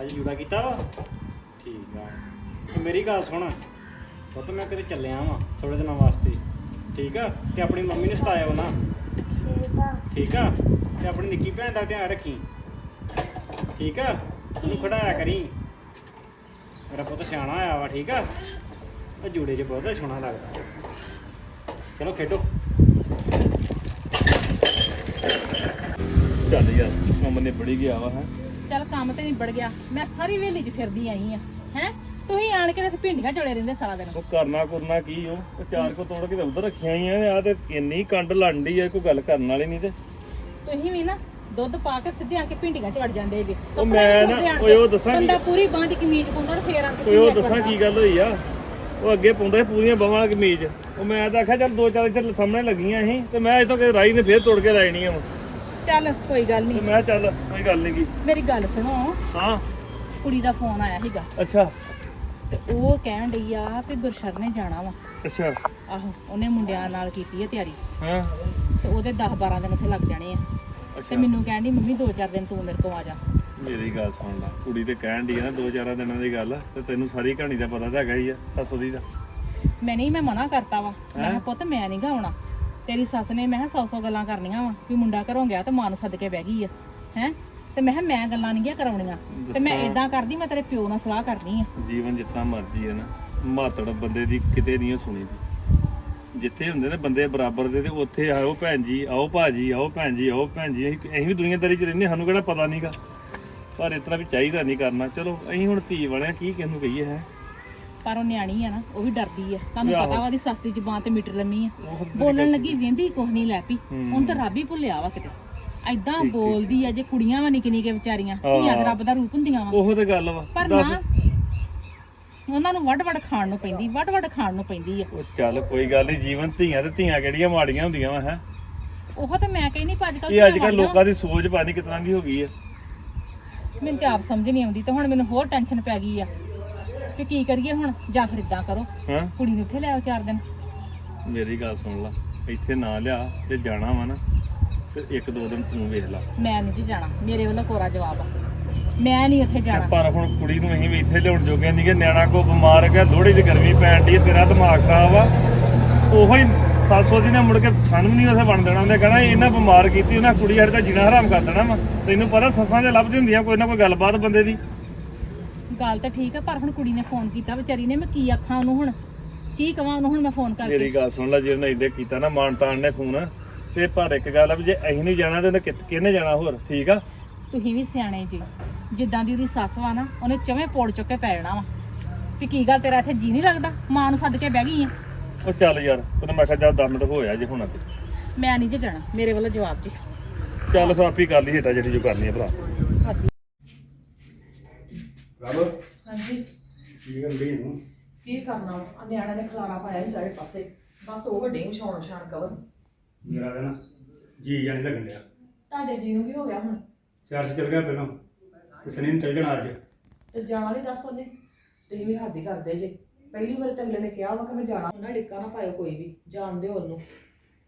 ਅੱਜ ਜੂੜਾ ਕੀਤਾ ਵਾ? ਠੀਕ ਆ। ਤੇ ਮੇਰੀ ਗੱਲ ਸੁਣ। ਪੁੱਤ ਮੈਂ ਕਿਤੇ ਚੱਲਿਆ ਵਾਂ ਥੋੜੇ ਦਿਨਾਂ ਵਾਸਤੇ। ਠੀਕ ਆ? ਤੇ ਆਪਣੀ ਮੰਮੀ ਨੇ ਸਤਾਇਆ ਨਾ। ਠੀਕ ਆ। ਠੀਕ ਆ? ਤੇ ਆਪਣੀ ਨਿੱਕੀ ਭੈਣ ਦਾ ਧਿਆਨ ਰੱਖੀ। ਠੀਕ ਆ? ਉਹਨੂੰ ਖੜਾਇਆ ਕਰੀ। ਮੇਰਾ ਪੁੱਤ ਸਿਆਣਾ ਆਇਆ ਵਾ ਠੀਕ ਆ? ਉਹ ਜੂੜੇ 'ਚ ਬਹੁਤ ਸੋਹਣਾ ਲੱਗਦਾ। ਚਲੋ ਖੇਡੋ। ਚੱਲ ਯਾਰ ਕੰਮ ਨੇ ਬੜੀ ਗਿਆ ਵਾ ਹੈ। ਚੱਲ ਕੰਮ ਤੇ ਨਿਬੜ ਗਿਆ। ਮੈਂ ਸਾਰੀ ਵੇਲੀ 'ਚ ਫਿਰਦੀ ਆਈ ਆ ਹੈ? ਤੁਸੀਂ ਆਣ ਕੇ ਤੇ ਭਿੰਡੀਆਂ ਚੋਲੇ ਰਹਿੰਦੇ ਸਾਰਾ ਦਿਨ। ਉਹ ਕਰਨਾ ਕਰਨਾ ਕੀ ਉਹ ਉਹ ਚਾਰ ਕੋ ਤੋੜ ਕੇ ਤੇ ਉਧਰ ਰੱਖੀਆਂ ਹੀ ਆ ਆ ਤੇ ਇੰਨੀ ਕੰਡ ਲੰਡੀ ਆ ਕੋਈ ਗੱਲ ਕਰਨ ਵਾਲੀ ਨਹੀਂ ਤੇ। ਤੁਸੀਂ ਵੀ ਨਾ ਦੁੱਧ ਪਾ ਕੇ ਸਿੱਧੇ ਆ ਕੇ ਭਿੰਡੀਆਂ ਚ ਵੜ ਜਾਂਦੇ ਜੇ। ਉਹ ਮੈਂ ਨਾ- ਓਏ ਉਹ ਦੱਸਾਂ ਕੀ- ਬੰਦਾ ਪੂਰੀ ਬਾਂਹ ਦੀ ਕਮੀਜ਼ ਪਾਉਂਦਾ ਤੇ ਫੇਰ ਆ ਕੇ ਓਏ ਉਹ ਭਿੰਡੀਆਂ ਚ ਦੱਸਾਂ ਕੀ ਗੱਲ ਹੋਈ ਆ? ਉਹ ਅੱਗੇ ਪਾਉਂਦਾ ਸੀ ਪੂਰੀਆਂ ਬਾਹਾਂ ਵਾਲੀ ਕਮੀਜ਼। ਉਹ ਮੈਂ ਤਾਂ ਆਖਿਆ ਚੱਲ ਦੋ ਚਾਰ ਇੱਥੇ ਸਾਹਮਣੇ ਲੱਗੀਆਂ ਸੀ ਤੇ ਮੈਂ ਇਥੋਂ ਕਿ ਰਾਈ ਨੇ ਫੇਰ ਤੋੜ ਕੇ ਲੈਣੀਆਂ ਵਾ। ਚੱਲ ਕੋਈ ਗੱਲ ਤੇ ਨਹੀਂ ਮੈਂ ਚੱਲ ਕੋਈ ਗੱਲ ਨਹੀਂ ਕੀ। ਮੇਰੀ ਗੱਲ ਸੁਣੋ। ਹਾਂ। ਕੁੜੀ ਦਾ ਫੋਨ ਆਇਆ ਸੀਗਾ। ਅੱਛਾ। ਤੇ ਉਹ ਕਹਿਣ ਡਈ ਆ ਕਿ ਗੁਰਸ਼ਰਨ ਨੇ ਜਾਣਾ ਵਾ। ਅੱਛਾ। ਆਹੋ ਉਹਨੇ ਮੁੰਡਿਆਂ ਨਾਲ ਕੀਤੀ ਹੈ ਤਿਆਰੀ। ਹਾਂ। ਤੇ ਉਹਦੇ 10 12 ਦਿਨ ਉੱਥੇ ਲੱਗ ਜਾਣੇ ਆ। ਤੇ ਅੱਛਾ। ਮੈਨੂੰ ਕਹਿਣ ਡਈ ਮੰਮੀ 2-4 ਦਿਨ ਤੂੰ ਮੇਰੇ ਕੋਲ ਆ ਜਾ। ਮੇਰੀ ਗੱਲ ਸੁਣ ਲੈ। ਕੁੜੀ ਤੇ ਕਹਿਣ ਦੀ ਆ ਨਾ ਦੋ ਚਾਰਾਂ ਦਿਨਾਂ ਦੀ ਗੱਲ। ਤੇ ਤੈਨੂੰ ਸਾਰੀ ਕਹਾਣੀ ਦਾ ਪਤਾ ਤਾਂ ਹੈਗਾ ਹੀ ਆ ਸੱਸੂ ਦੀ ਦਾ। ਮੈਂ ਨਹੀਂ ਮੈਂ ਮਨਾ ਕਰਤਾ ਵਾ। ਮੈਂ ਕਿਹਾ ਪੁੱਤ ਮੈਂ ਨਹੀਂ ਗਾਉਣਾ ਤੇਰੀ ਸੱਸ ਨੇ ਮੈਂ ਕਿਹਾ 100-100 ਗੱਲਾਂ ਕਰਨੀਆਂ ਵਾ ਵੀ ਮੁੰਡਾ ਘਰੋਂ ਗਿਆ ਤੇ ਮਾਂ ਨੂੰ ਸੱਦ ਕੇ ਬਹਿ ਗਈ ਆ ਹੈ? ਤੇ ਮੈਂ ਕਿਹਾ ਮੈਂ ਗੱਲਾਂ ਨਹੀਂ ਗਿਆ ਕਰਾਉਣੀਆਂ ਤੇ ਮੈਂ ਦੱਸਾਂ। ਇਦਾਂ ਕਰਦੀ ਮੈਂ ਤੇਰੇ ਪਿਓ ਨਾਲ ਸਲਾਹ ਕਰਨੀ ਆ। ਜੀਵਨ ਜਿੱतना ਮਰਜ਼ੀ ਹੈ ਨਾ ਮਾਤੜ ਬੰਦੇ ਦੀ ਕਿਤੇ ਨਹੀਂ ਸੁਣੀ। ਦੀ ਜਿੱਥੇ ਹੁੰਦੇ ਨੇ ਬੰਦੇ ਬਰਾਬਰ ਦੇ ਤੇ ਉੱਥੇ ਆਓ ਭੈਣ ਜੀ ਆਓ ਭਾਜੀ ਆਓ ਭੈਣ ਜੀ ਆਓ ਭੈਣ ਜੀ ਅਸੀਂ ਅਸੀਂ ਵੀ ਦੁਨੀਆਦਾਰੀ 'ਚ ਰਹਿੰਦੇ ਸਾਨੂੰ ਕਿਹੜਾ ਪਤਾ ਨਹੀਂਗਾ ਪਰ ਇਸ ਤਰ੍ਹਾਂ ਵੀ ਚਾਹੀਦਾ ਨਹੀਂ ਕਰਨਾ। ਚਲੋ ਅਸੀਂ ਹੁਣ ਧੀ ਵਾਲਿਆਂ ਕੀ ਕਿਸ ਨੂੰ ਕਹੀਏ ਹੈ? ਪਰ ਉਹ ਨਿਆਣੀ ਆ ਨਾ ਉਹ ਵੀ ਡਰਦੀ ਆ। ਤੁਹਾਨੂੰ। ਪਤਾ ਵਾ ਦੀ ਜ਼ਬਾਨ ਤੇ ਮੀਟਰ ਲੰਮੀ ਆ। ਬੋਲਣ ਲੱਗੀ ਵੇਂਦੀ ਕੁਝ ਨਹੀਂ ਲੈ ਪਈ। ਹੁਣ ਤਾਂ ਰੱਬ ਹੀ ਭੁੱਲਿਆ ਵਾ ਕਿਤੇ। ਐਦਾਂ ਬੋਲਦੀ ਆ ਜੇ ਕੁੜੀਆਂ ਵਾ ਨਿੱਕੀ ਨਿੱਕੇ ਵਿਚਾਰੀਆਂ ਧੀਆਂ ਰੱਬ ਦਾ ਰੂਪ ਹੁੰਦੀਆਂ ਵਾ। ਉਹੋ ਤੇ ਗੱਲ ਵਾ। ਪਰ ਨਾ ਉਹਨਾਂ ਨੂੰ ਵੱਡ ਵੱਡ ਖਾਣ ਨੂੰ ਪੈਂਦੀ ਵੱਡ ਵੱਡ ਖਾਣ ਨੂੰ ਪੈਂਦੀ ਆ। ਉਹ ਚੱਲ ਕੋਈ ਗੱਲ ਨਹੀਂ ਜੀਵਨ ਧੀਆਂ ਤੇ ਧੀਆਂ ਕਿਹੜੀਆਂ ਮਾੜੀਆਂ ਹੁੰਦੀਆਂ ਵਾ ਹੈ? ਉਹ ਤਾਂ ਮੈਂ ਕਹਿੰਦੀ ਅੱਜ ਕੱਲ ਇਹ ਅੱਜ ਕੱਲ ਲੋਕਾਂ ਦੀ ਸੋਚ ਪਾਣੀ ਕਿਤਨਾ ਦੀ ਹੋ ਗਈ ਹੈ ਮੈਨੂੰ ਤੇ ਆਪ ਸਮਝ ਨਹੀਂ ਆਉਂਦੀ ਤੇ ਹੁਣ ਮੈਨੂੰ ਹੋਰ ਟੈਨਸ਼ਨ ਪੈ ਗਈ ਆ। ਕਿ ਕੀ ਕਰੀਏ ਹੁਣ? ਜਾਂ ਫਿਰ ਇਦਾਂ ਕਰੋ। ਹਾਂ? ਕੁੜੀ ਨੂੰ ਇੱਥੇ ਲੈ ਆਓ ਚਾਰ ਦਿਨ। ਮੇਰੀ ਗੱਲ ਸੁਣ ਲਾ। ਇੱਥੇ ਨਾ ਲਿਆ ਤੇ ਜਾਣਾ ਵਾ ਨਾ ਤੇ ਇੱਕ ਦੋ ਦਿਨ ਤੂੰ ਵੇਖ ਲਾ। ਮੈਂ ਨਹੀਂ ਜੀ ਜਾਣਾ। ਮੇਰੇ ਵੱਲੋਂ ਕੋਰਾ ਜਵਾਬ ਆ। ਮੈਂ ਨਹੀਂ ਉੱਥੇ ਜਾਣਾ। ਪਰ ਹੁਣ ਕੁੜੀ ਨੂੰ ਅਸੀਂ ਵੀ ਇੱਥੇ ਲਿਆਉਣ ਜੋਗੇ ਨਹੀਂ ਕਿ ਨਿਆਣਾ ਕੋ ਬਿਮਾਰ ਗਿਆ ਥੋੜੀ ਜਿਹੀ ਗਰਮੀ ਪੈਣ ਦੀ ਤੇਰਾ ਦਿਮਾਗ ਖਰਾਬ ਆ। ਉਹੋ ਹੀ ਸਾਸੋ ਜੀ ਨੇ ਮੁੜ ਕੇ ਸਾਨੂੰ ਵੀ ਨਹੀਂ ਉਥੇ ਬਣ ਦੇਣਾ। ਉਹਨੇ ਕਹਣਾ ਇਹਨਾਂ ਬਿਮਾਰ ਕੀਤੀ ਉਹਨਾਂ ਕੁੜੀ ਸਾਡੇ ਦਾ ਜੀਣਾ ਹਰਾਮ ਕਰ ਦੇਣਾ ਵਾ। ਤੈਨੂੰ ਪਤਾ ਸੱਸਾਂ ਦੇ ਲੱਭਦੀ ਹੁੰਦੀਆਂ ਕੋਈ ਨਾ ਕੋਈ ਗੱਲਬਾਤ ਬੰਦੇ ਦੀ। ਗੱਲ ਤਾਂ ਠੀਕ ਆ ਪਰ ਹੁਣ ਕੁੜੀ ਨੇ ਫੋਨ ਕੀਤਾ ਵਿਚਾਰੀ ਨੇ ਮੈਂ ਕੀ ਆਖਾਂ ਉਹਨੂੰ ਹੁਣ? ਕੀ ਕਵਾਂ ਉਹਨੂੰ ਹੁਣ ਮੈਂ ਫੋਨ ਕਰਕੇ? ਮੇਰੀ ਗੱਲ ਸੁਣ ਲੈ ਜੇ ਉਹਨੇ ਇੱਡੇ ਕੀਤਾ ਨਾ ਮਾਨਤਾਨ ਨੇ ਫੋਨ ਤੇ ਪਰ ਇੱਕ ਗੱਲ ਆ ਵੀ ਜੇ ਅਸੀਂ ਨਹੀਂ ਜਾਣਾ ਤੇ ਉਹਨੇ ਕਿੱਥੇ ਕਿਹਨੇ ਜਾਣਾ ਹੋਰ ਠੀਕ ਆ? ਤੁਸੀਂ ਵੀ ਸਿਆਣੇ ਜੀ ਜਿੱਦਾਂ ਦੀ ਉਹਦੀ ਸੱਸ ਵਾ ਨਾ ਉਹਨੇ ਚਵੇਂ ਪੋੜ ਚੁੱਕ ਕੇ ਪੈ ਜਾਣਾ ਵਾ। ਵੀ ਕੀ ਗੱਲ ਤੇਰਾ ਇੱਥੇ ਜੀ ਨਹੀਂ ਲੱਗਦਾ? ਮਾਂ ਨੂੰ ਸੱਦ ਕੇ ਬਹਿ ਗਈ ਆ। ਉਹ ਚੱਲ ਯਾਰ ਤੈਨੂੰ ਮੈਂ ਕਿਹਾ ਜਾ 10 ਮਿੰਟ ਹੋਇਆ ਜੇ ਹੁਣ ਤੇ ਮੈਂ ਨਹੀਂ ਜੇ ਜਾਣਾ ਮੇਰੇ ਵੱਲੋਂ ਜਵਾਬ ਜੀ। ਚੱਲ ਫਿਰ ਆਪੀ ਕਰ ਲਈ ਹੇਟਾ ਜਿਹੜੀ ਜੋ ਕਰਨੀ ਆ ਭਰਾ ਰੱਬ ਹਾਂਜੀ। ਕੀ ਕਰਨ ਦੀ ਨੂੰ ਕੀ ਕਰਨਾ ਆ ਨਿਆਣਿਆਂ ਨੇ ਖਲਾਰਾ ਪਾਇਆ ਸੀ ਸਾਰੇ ਪਾਸੇ। ਬਸ ਉਹ ਵੱਡੇ ਵਿਛਾਉਣ ਛਾਣ ਕਵਰ ਮੇਰਾ ਤਾਂ ਨਾ ਜੀ ਜਾਨੀ ਲੱਗਣ ਡਿਆ। ਤੁਹਾਡੇ ਜੀ ਨੂੰ ਕੀ ਹੋ ਗਿਆ ਹੁਣ। ਚਾਰ ਚ ਚਲ ਗਿਆ ਪਹਿਲਾਂ। ਤੇ ਸਨੀ ਨੂੰ ਚੱਲ ਜਾਣਾ ਅੱਜ। ਤੇ ਜਾਣਾ ਨਹੀਂ ਦੱਸ ਉਹਨੇ। ਤੁਸੀਂ ਵੀ ਹੱਦ ਹੀ ਕਰਦੇ ਜੇ। ਪਹਿਲੀ ਵਾਰ ਤਾਂ ਅਗਲੇ ਨੇ ਕਿਹਾ ਵਾ ਕਿ ਮੈਂ ਜਾਣਾ। ਉਹਨਾਂ ਡਿੱਕਾ ਨਾ ਪਾਇਓ ਕੋਈ ਵੀ। ਜਾਣਦੇ ਹੋ ਉਹਨੂੰ।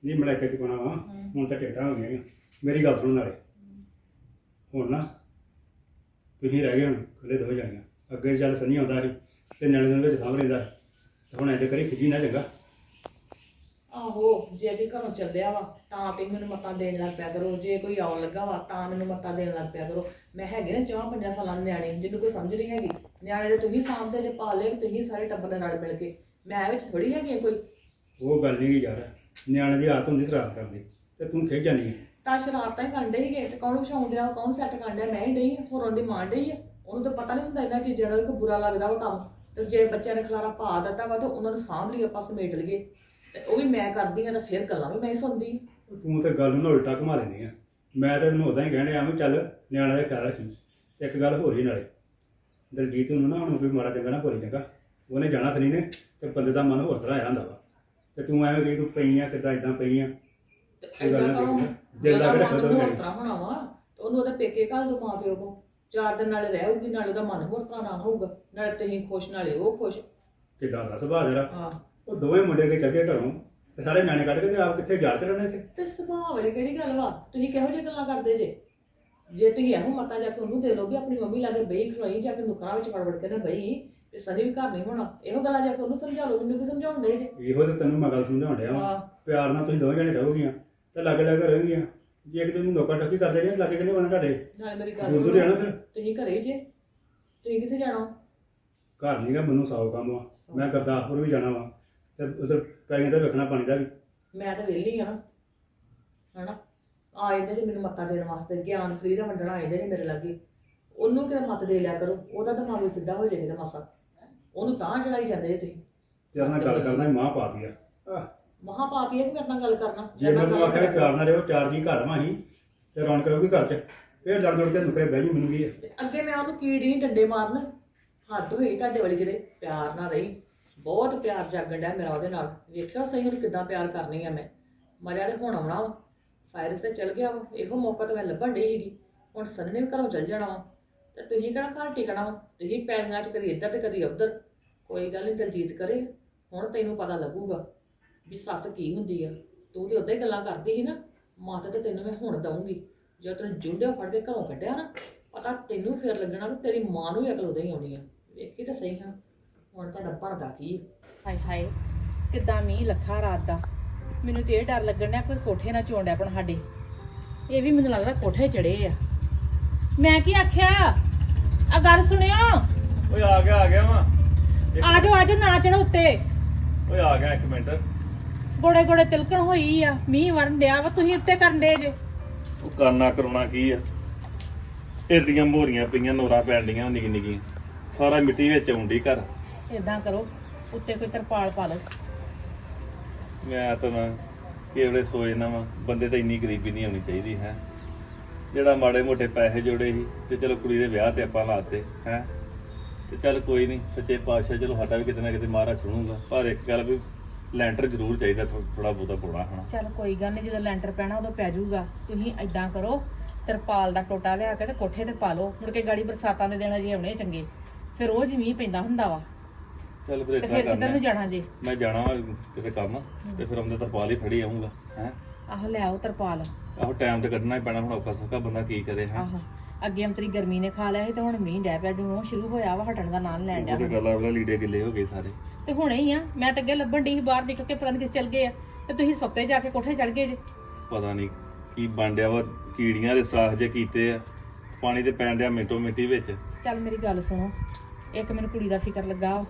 ਨਹੀਂ ਮਲਾਇਕਾ ਚੁਕਾਣਾ ਵਾ। ਹੁਣ ਤਾਂ ਟਿਕਟਾਂ ਹੋ ਗਈਆਂ ਮੇਰੀ ਗੱਲ ਸੁਣਨ ਵਾਲੇ ਹੁਣ ਨਾ ਤੁਸੀਂ ਰਹਿ ਗਏ ਹੁਣ ਖਲੇ ਦੋ ਜਾਣੀਆਂ ਅੱਗੇ ਚੱਲ ਸਨੀ ਆਉਂਦਾ ਸੀ ਤੇ ਨਿਆਣੇ ਦੇ ਵਿੱਚ ਸਾਂਭ ਲੈਂਦਾ ਸੀ। ਤੇ ਹੁਣ ਐਂ ਕਰੀ ਖਿਜੀ ਨਾ ਚੰਗਾ। ਆਹੋ ਜੇ ਵੀ ਘਰੋਂ ਚੱਲਿਆ ਵਾ ਤਾਂ ਤੇ ਮੈਨੂੰ ਮਤਾਂ ਦੇਣ ਲੱਗ ਪਿਆ ਕਰੋ। ਜੇ ਕੋਈ ਆਉਣ ਲੱਗਾ ਵਾ ਤਾਂ ਮੈਨੂੰ ਮਤਾਂ ਦੇਣ ਲੱਗ ਪਿਆ ਕਰੋ। ਮੈਂ ਹੈਗੇ ਨਾ ਚਾਹ ਪੰਜਾਂ ਸਾਲਾਂ ਦੇ ਨਿਆਣੇ ਜਿਹਨੂੰ ਕੋਈ ਸਮਝ ਨਹੀਂ ਹੈਗੀ। ਨਿਆਣੇ ਦੇ ਤੁਸੀਂ ਸਾਂਭਦੇ ਜੇ ਪਾਲੇ ਤੁਸੀਂ ਸਾਰੇ ਟੱਬਰ ਦੇ ਨਾਲ ਮਿਲ ਕੇ। ਮੈਂ ਵਿੱਚ ਥੋੜੀ ਹੈਗੀ ਹਾਂ ਕੋਈ? ਉਹ ਗੱਲ ਨਹੀਂ ਯਾਰ। ਨਿਆਣੇ ਦੀ ਆਦਤ ਹੁੰਦੀ ਸ਼ਰਾਰਤ ਕਰਨ ਦੀ ਤੇ ਤੂੰ ਖੇਡ ਜਾਂਦੀ ਹੈ ਤਾਂ ਸ਼ਰਾਰਤਾਂ ਹੀ ਕਾਂਡੇ ਹੀਗੇ ਤੇ ਕੌਣ ਵਿਛਾਉਣ ਡਿਆ, ਕੌਣ ਸੈੱਟ ਕਾਂਡਿਆ ਮੈਂ ਹੀ ਨਹੀਂ ਹੋਰ ਉਹਦੀ ਮਾਂ ਡਈ ਆ। ਉਹਨੂੰ ਤਾਂ ਪਤਾ ਨਹੀਂ ਹੁੰਦਾ ਇਹਨਾਂ ਚੀਜ਼ਾਂ ਦਾ ਵੀ ਬੁਰਾ ਲੱਗਦਾ ਵਾ ਕੰਮ। ਤੇ ਜੇ ਬੱਚਿਆਂ ਨੇ ਖਲਾਰਾ ਪਾ ਦਿੱਤਾ ਵਾ ਤਾਂ ਉਹਨਾਂ ਨੂੰ ਸਾਂਭ ਲਈ ਆਪਾਂ ਸਮੇਟ ਲਈਏ। ਤੇ ਉਹ ਵੀ ਮੈਂ ਕਰਦੀ ਆ ਤਾਂ ਫਿਰ ਗੱਲਾਂ ਵੀ ਮੈਂ ਹੀ ਸੁਣਦੀ ਤੂੰ ਤੇ ਗੱਲ ਨੂੰ ਉਲਟਾ ਘੁਮਾ ਲੈਂਦੀ ਆ। ਮੈਂ ਤਾਂ ਤੈਨੂੰ ਉਦਾਂ ਹੀ ਕਹਿਣ ਡਿਆ ਵੀ, ਚੱਲ ਨਿਆਣੇ ਦਾ ਖਿਆਲ ਰੱਖੀ। ਤੇ ਇੱਕ ਗੱਲ ਹੋਰ ਹੀ ਨਾਲੇ। ਦਲਜੀਤ ਨੂੰ ਨਾ ਹੁਣ ਕੋਈ ਮਾੜਾ ਚੰਗਾ ਨਾ ਭੁੱਲੀ ਚੰਗਾ। ਉਹਨੇ ਜਾਣਾ ਸਨੀ ਨੇ ਤੇ ਬੰਦੇ ਦਾ ਮਨ ਹੋਰ ਤਰ੍ਹਾਂ ਆ ਜਾਂਦਾ ਵਾ। ਤੇ ਤੂੰ ਐਵੇਂ ਕਹੀ ਤੂੰ ਪਈ ਆ, ਕਿੱਦਾਂ ਇਦਾਂ ਪਈ ਆ। ਤੇ ਇਹ ਗੱਲ ਏਦਾਂ ਨਾ ਕਰੋ ਕਰੀ ਦਿਲ ਲਾ ਕੇ ਰੱਖੋ ਦੋ ਹੋਰ ਘੜੀ। ਤਰ੍ਹਾਂ ਹੋਣਾ ਵਾ ਤੇ ਉਹਨੂੰ ਉਹਦੇ ਪੇਕੇ ਘੱਲ ਦੋ ਮਾਂ ਪਿਓ ਕੋ ਚਾਰ ਦਿਨ ਨਾਲੇ ਰਹੂਗੀ ਨਾਲੇ ਉਹਦਾ ਮਨ ਹੋਰ ਤਰ੍ਹਾਂ ਨਾ ਹੋਊਗਾ। ਨਾਲੇ ਤੁਸੀਂ ਖੁਸ਼ ਨਾਲੇ ਉਹ ਖੁਸ਼। ਕਿੱਦਾਂ ਦਾ ਸੁਭਾਅ ਜਰਾ ਹਾਂ। ਉਹ ਦੋਵੇਂ ਮੁੰਡੇ ਕੇ ਚੱਲ ਗਏ ਘਰੋਂ ਤੇ ਸਾਰੇ ਨਿਆਣੇ ਕੱਢ ਕੇ ਤੇ ਆਪ ਕਿੱਥੇ ਜਾਲ ਚ ਰਹਿਣੇ ਸੀ? ਤੇ ਸੁਭਾਅ ਵਾਲੀ ਕਿਹੜੀ ਗੱਲ ਵਾ? ਤੁਸੀਂ ਕਿਹੋ ਜਿਹੀ ਗੱਲਾਂ ਕਰਦੇ ਜੇ? ਜੇ ਤੁਸੀਂ ਇਹੋ ਮਤਾ ਜਾ ਕੇ ਉਹਨੂੰ ਦੇ ਵੀ ਆਪਣੀ ਮੰਮੀ ਲਾਗੇ ਬਈ ਖਲੋਈ ਜਾ ਕੇ ਨੁਕਰਾਂ ਵਿੱਚ ਵੜ ਵੜ ਕੇ ਨਾ ਬਈ ਤੇ ਸਨੀ ਵੀ ਘਰ ਨਹੀਂ ਹੋਣਾ। ਇਹੋ ਗੱਲਾਂ ਜਾ ਕੇ ਉਹਨੂੰ ਸਮਝਾ ਲਓ ਮੈਨੂੰ ਕੀ ਸਮਝਾਉਂਦੇ ਜੇ? ਇਹੋ ਤੇ ਤੈਨੂੰ ਮੈਂ ਗੱਲ ਸਮਝਾਉਣ ਡਿਆ ਵਾਂ। ਪਿਆਰ ਨਾਲ ਤੁਸੀਂ ਦੋਵੇਂ ਜਣੇ ਰਹੋਗੀਆਂ। ਤੇ ਲੱਗ ਲੱਗ ਰਹੋਗੀਆਂ ਜੇ ਇੱਕ ਦੂਜੇ ਨੂੰ ਨੋਕਾ ਟੱਕੀ ਕਰਦੇ ਰਹੇ ਲੱਗੇ ਕਿੰਨੇ ਬਣਾ ਤੁਹਾਡੇ? ਨਾਲੇ ਮੇਰੀ ਗੱਲ ਦੂਰ ਦੂਰ ਸੁਣੋ ਜਾਣਾ ਫਿਰ। ਤੁਸੀਂ ਘਰੇ ਹੀ ਜੇ। ਤੁਸੀਂ ਕਿੱਥੇ ਜਾਣਾ? ਘਰ ਨਹੀਂਗਾ ਮੈਨੂੰ ਸੌ ਕੰਮ ਵਾ ਮੈਂ ਗੁਰਦਾਸਪੁਰ ਵੀ ਜਾਣਾ ਵਾ। ਤੇ ਉਧਰ ਪੈਲੀਆਂ ਦਾ ਵੇਖਣਾ ਪਾਣੀ ਦਾ ਵੀ। ਮੈਂ ਤਾਂ ਵਿਹਲੀ ਆ ਹਨਾ? ਆ ਜੇ ਮੈਨੂੰ ਮੱਤਾ ਦੇਣ ਵਾਸਤੇ। ਗਿਆਨ ਫਰੀ ਦਾ ਵੰਡਣਾ ਆ ਜਾਂਦੇ ਜੇ ਮੇਰੇ ਲਾਗੇ। ਉਹਨੂੰ ਕਿਤੇ ਮੱਤ ਦੇ ਲਿਆ ਕਰੋ? ਉਹਦਾ ਦਿਮਾਗ ਵੀ ਸਿੱਧਾ ਹੋ ਜਾਏਗਾ ਮਾਸਾ। ਉਹਨੂੰ ਤਾਂ ਚੜਾਈ ਜਾਂਦੇ ਜੇ ਤੁਸੀਂ। ਤੇਰੇ ਨਾਲ ਗੱਲ ਕਰਨਾ ਹੀ ਮਾਂ ਪਾਪੀ ਆ। ਆਹ, ਮਹਾ ਪਾਪੀ ਹੈ ਕਿ ਮੇਰੇ ਨਾਲ ਗੱਲ ਕਰਨਾ। ਜੇ ਮੈਂ ਤੈਨੂੰ ਆਖਿਆ ਵੀ ਪਿਆਰ ਨਾਲ ਰਹੋ ਚਾਰ ਜੀ ਘਰ ਵਾਂ ਹੀ ਤੇ ਰੌਣਕ ਰਹੂਗੀ ਘਰ 'ਚ। ਫੇਰ ਲੜ ਲੜ ਕੇ ਨੁਕਰੇ ਬਹਿ ਜੀ ਮੈਨੂੰ ਕੀ ਆ। ਤੇ ਅੱਗੇ ਮੈਂ ਉਹਨੂੰ ਕੀੜੀ ਨਹੀਂ ਡੰਡੇ ਮਾਰਨ ਹੱਦ ਹੋਈ ਤੁਹਾਡੇ ਵਾਲੀ ਕਿਤੇ। ਪਿਆਰ ਨਾਲ ਰਹੀ ਬਹੁਤ ਪਿਆਰ ਜਾਗਣ ਡਿਆ ਮੇਰਾ ਉਹਦੇ ਨਾਲ। ਵੇਖਿਆ ਸਹੀ ਉਹਨੂੰ ਕਿਦਾਂ ਪਿਆਰ ਕਰਨੀ ਆ ਮੈਂ। ਮਜ਼ਾ ਤੇ ਹੁਣ ਆਉਣਾ ਵਾ। ਸਾਇਰਸ ਤੇ ਚਲ ਗਿਆ ਵਾ। ਇਹੋ ਮੌਕਾ ਤਾਂ ਮੈਂ ਲੱਭਣ ਡਈ ਸੀਗੀ। ਹੁਣ ਸਨ ਨੇ ਵੀ ਘਰੋਂ ਚਲ ਜਾਣਾ ਵਾ। ਤੇ ਤੁਸੀਂ ਕਿਹੜਾ ਘਰ ਟਿਕਣਾ ਵਾ? ਤੁਸੀਂ ਪੈਲੀਆਂ 'ਚ ਕਦੀ ਇੱਧਰ ਤੇ ਕਦੀ ਉੱਧਰ। ਕੋਈ ਗੱਲ ਨਹੀਂ ਦਲਜੀਤ ਕਰੇ। ਹੁਣ ਤੈਨੂੰ ਪਤਾ ਲੱਗੂਗਾ। ਵੀ ਸੱਸ ਕੀ ਹੁੰਦੀ ਆ? ਤੂੰ ਤੇ ਉਦਾਂ ਹੀ ਗੱਲਾਂ ਕਰਦੀ ਸੀ ਨਾ ਮਾਤਾ ਤੇ ਤੈਨੂੰ ਮੈਂ ਹੁਣ ਦਊਂਗੀ। ਜਦੋਂ ਤੈਨੂੰ ਜੁੰਡਿਆ ਫੜ ਕੇ ਘਰੋਂ ਕੱਢਿਆ ਨਾ ਪਤਾ ਤੈਨੂੰ ਫੇਰ ਲੱਗਣਾ ਵੀ ਤੇਰੀ ਮਾਂ ਨੂੰ ਵੀ ਅਕਲ ਉਦੋਂ ਹੀ ਆਉਣੀ ਆ। ਵੇਖੀ ਤਾਂ ਸਹੀ ਹਾਂ ਹੁਣ ਤੁਹਾਡਾ ਬਣਦਾ ਕੀ? ਹਾਏ ਹਾਏ ਕਿੱਦਾਂ ਮੀਂਹ ਲੱਥਾ ਰਾਤ ਦਾ। ਮੈਨੂੰ ਤੇ ਇਹ ਡਰ ਲੱਗਣ ਡਿਆ ਕੋਈ ਕੋਠੇ ਨਾ ਚੋਂਡਿਆ ਪਣ ਸਾਡੇ। ਇਹ ਵੀ ਮੈਨੂੰ ਲੱਗਦਾ ਕੋਠੇ ਚੜੇ ਆ। ਮੈਂ ਕੀ ਆਖਿਆ? ਆ ਗੱਲ ਸੁਣਿਓ। ਓਏ ਆ ਗਿਆ ਆ ਗਿਆ ਵਾ। ਆਜੋ ਆਜੋ ਨਾ ਚੜੋ ਉੱਤੇ। ਓਏ ਆ ਗਿਆ ਇੱਕ ਮਿੰਟ। ਗੋੜੇ ਗੋੜੇ ਤਿਲਕਣ ਹੋਈ ਆ ਮੀਂਹ ਵਰਨ ਡਿਆ ਵਾ ਤੁਸੀਂ ਉੱਤੇ ਕਰਨ ਦੇ ਜੇ। ਉਹ ਕਰਨਾ ਕਰਾਉਣਾ ਕੀ ਆ? ਢੇਡੀਆਂ ਮੋਰੀਆਂ ਪਈਆਂ ਨੋਰਾ ਪੈਂਦੀਆਂ ਨਿੱਕੀ ਨਿੱਕੀ ਸਾਰਾ ਮਿੱਟੀ ਵਿੱਚ ਆਉਂਦੀ ਘਰ। ਇਦਾਂ ਕਰੋ ਉੱਤੇ ਕੋਈ ਤਰਪਾਲ ਪਾ ਲਓ। ਮੈਂ ਤਾਂ ਨਾ ਕਿਹੜੇ ਸੋਚਣਾ ਵਾ ਬੰਦੇ ਤਾਂ ਇੰਨੀ ਗਰੀਬੀ ਨਹੀਂ ਹੋਣੀ ਚਾਹੀਦੀ ਹੈ। ਜਿਹੜਾ ਮਾੜੇ ਮੋਟੇ ਪੈਸੇ ਜੋੜੇ ਸੀ ਤੇ ਚਲੋ ਕੁੜੀ ਦੇ ਵਿਆਹ ਤੇ ਆਪਾਂ ਲਾਤੇ ਹੈ। ਤੇ ਚੱਲ ਕੋਈ ਨਹੀਂ ਸੱਚੇ ਪਾਤਸ਼ਾਹ ਚਲੋ ਸਾਡਾ ਵੀ ਕਿਤੇ ਨਾ ਕਿਤੇ ਮਹਾਰਾਜ ਸੁਣੂਗਾ। ਪਰ ਇੱਕ ਗੱਲ ਵੀ ਲੈਂਟਰ ਜ਼ਰੂਰ ਚਾਹੀਦਾ ਥੋੜਾ ਬਹੁਤਾ ਪੋਣਾ ਹਨਾ। ਚੱਲ ਕੋਈ ਗੱਲ ਨਹੀਂ ਜਦੋਂ ਲੈਂਟਰ ਪੈਣਾ ਉਦੋਂ ਪੈ ਜਾਊਗਾ। ਤੁਸੀਂ ਇਦਾਂ ਕਰੋ ਤਰਪਾਲ ਦਾ ਟੋਟਾ ਲਿਆ ਕੇ ਤੇ ਕੋਠੇ ਤੇ ਪਾ ਲਓ। ਮੁੜ ਕੇ ਗਾੜੀ ਬਰਸਾਤਾਂ ਦੇ ਦਿਨ ਜੀ ਆਉਣੇ ਚੰਗੇ। ਫਿਰ ਰੋਜ਼ ਮੀਂਹ ਪੈਂਦਾ ਹੁੰਦਾ ਵਾ। ਚੱਲ ਫਿਰ ਤੇ ਇਤਨਾ ਫਿਰ ਕਿੱਧਰ ਨੂੰ ਕਰਨਾ ਜਾਣਾ ਜੇ? ਮੈਂ ਜਾਣਾ ਵਾ ਕਿਤੇ ਕੰਮ ਤੇ ਫਿਰ ਉਹਦੇ ਤਰਪਾਲ ਹੀ ਫੜੀ ਆਉਂਗਾ ਹੈ। ਆਹ ਲੈ ਆਓ ਤਰਪਾਲ। ਆਹੋ ਟਾਈਮ ਤੇ ਕੱਢਣਾ ਹੀ ਪੈਣਾ ਹੁਣ ਔਖਾ ਸੌਖਾ ਬੰਦਾ ਕੀ ਕਰੇ ਹੈ। ਆਹੋ ਅੱਗੇ ਅੰਤਰੀ ਗਰਮੀ ਨੇ ਖਾ ਲਿਆ ਸੀ ਤੇ ਹੁਣ ਮੀਂਹ ਡੈ ਪਿਆ ਡੂਣੋਂ ਸ਼ੁਰੂ ਹੋਇਆ ਵਾ ਹਟਣ ਦਾ ਨਾਂ ਨੀ ਲੈਣ ਡਿਆ। ਉਹਦੇ ਗੱਲ ਲੀੜੇ ਗਿੱਲੇ ਹੋ ਗਏ ਸਾਰੇ। ਤੇ ਹੁਣੇ ਹੀ ਆ। ਮੈਂ ਤਾਂ ਅੱਗੇ ਲੱਭਣ ਦੀ ਸੀ ਬਾਹਰ ਨਿਕਲ ਕੇ ਪਤਾ ਨਹੀਂ ਕਿੱਥੇ ਚਲ ਗਏ ਆ। ਤੇ ਤੁਸੀਂ ਸੁੱਤੇ ਜਾ ਕੇ ਕੋਠੇ ਚੜ ਗਏ ਜੇ। ਪਤਾ ਨਹੀਂ ਕੀ ਬਾਂਡਿਆ ਵਾ ਕੀੜੀਆਂ ਦੇ ਸਾਹ ਜੇ ਕੀਤੇ ਆ। ਪਾਣੀ ਤੇ ਪੈਣ ਡਿਆ ਮਿੰਟੋ ਮਿੰਟੀ ਵਿੱਚ। ਚੱਲ ਮੇਰੀ ਗੱਲ ਸੁਣੋ ਇੱਕ ਮੈਨੂੰ ਕੁੜੀ ਦਾ ਫਿਕਰ ਲੱਗਾ ਵਾ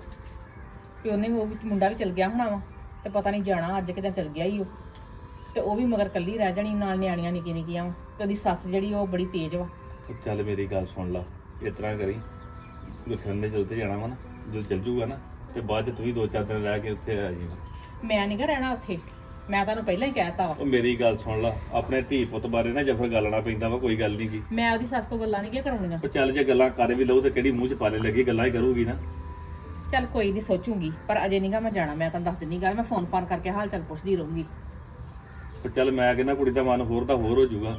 ਕਿ ਉਹਨੇ ਉਹ ਵੀ ਮੁੰਡਾ ਵੀ ਚਲ ਗਿਆ ਹੋਣਾ ਵਾ ਤੇ ਪਤਾ ਨਹੀਂ ਜਾਣਾ ਅੱਜ ਕਿਦਾਂ ਚਲ ਗਿਆ ਹੀ ਉਹ। ਤੇ ਉਹ ਵੀ ਮਗਰ ਕੱਲੀ ਰਹਿ ਜਾਣੀ ਨਾਲ ਨਿਆਣੀਆਂ ਨਿੱਕੀ ਨਿੱਕੀਆਂ ਵਾ ਤੇ ਉਹਦੀ ਸੱਸ ਜਿਹੜੀ ਉਹ ਬੜੀ ਤੇਜ਼ ਵਾ। ਉਹ ਚੱਲ ਮੇਰੀ ਗੱਲ ਸੁਣ ਲਾ ਇਸ ਤਰ੍ਹਾਂ ਕਰੀ। ਗੁਰਸ਼ਨ ਦੇ ਚਲਤੇ ਜਾਣਾ ਵਾ ਨਾ ਜਦੋਂ ਚੱਲ ਜੂਗਾ ਨਾ ਤੇ ਬਾਅਦ ਚ ਤੂੰ ਹੀ ਦੋ ਚਾਰ ਦਿਨ ਰਹਿ ਕੇ ਉੱਥੇ ਆ ਜੀ ਮੈਂ ਨਹੀਂ ਗਾ ਰਹਿਣਾ ਉੱਥੇ। ਮੈਂ ਤੁਹਾਨੂੰ ਪਹਿਲਾਂ ਹੀ ਕਹਿਤਾ ਵਾ। ਉਹ ਮੇਰੀ ਗੱਲ ਸੁਣ ਲਾ ਆਪਣੇ ਧੀ ਪੁੱਤ ਬਾਰੇ ਨਾ ਜਫਰ ਗੱਲਣਾ ਪੈਂਦਾ ਵਾ ਕੋਈ ਗੱਲ ਨਹੀਂ ਕੀ ਮੈਂ ਉਹਦੀ ਸੱਸ ਤੋਂ ਗੱਲਾਂ ਨਹੀਂ ਕੀ ਕਰਾਉਣੀਆਂ। ਉਹ ਚੱਲ ਜੇ ਗੱਲਾਂ ਕਰ ਵੀ ਲਊ ਤੇ ਕਿਹੜੀ ਮੂੰਹ 'ਚ ਪਾਲੇ ਲੱਗੀ ਗੱਲਾਂ ਹੀ ਕਰੂਗੀ ਨਾ। ਚੱਲ ਕੋਈ ਨਹੀਂ ਸੋਚੂਗੀ ਪਰ ਅਜੇ ਨਹੀਂਗਾ ਮੈਂ ਜਾਣਾ ਮੈਂ ਤੁਹਾਨੂੰ ਦੱਸ ਦਿੰਦੀ ਗੱਲ ਮੈਂ ਫੋਨ ਫਾਨ ਕਰਕੇ ਹਾਲ ਚਾਲ ਪੁੱਛਦੀ ਰਹੂੰਗੀ। ਉਹ ਚੱਲ ਮੈਂ ਕਹਿੰਦਾ ਕੁੜੀ ਦਾ ਮਨ ਹੋਰ ਦਾ ਹੋਰ ਹੋ ਜਾਊਗਾ।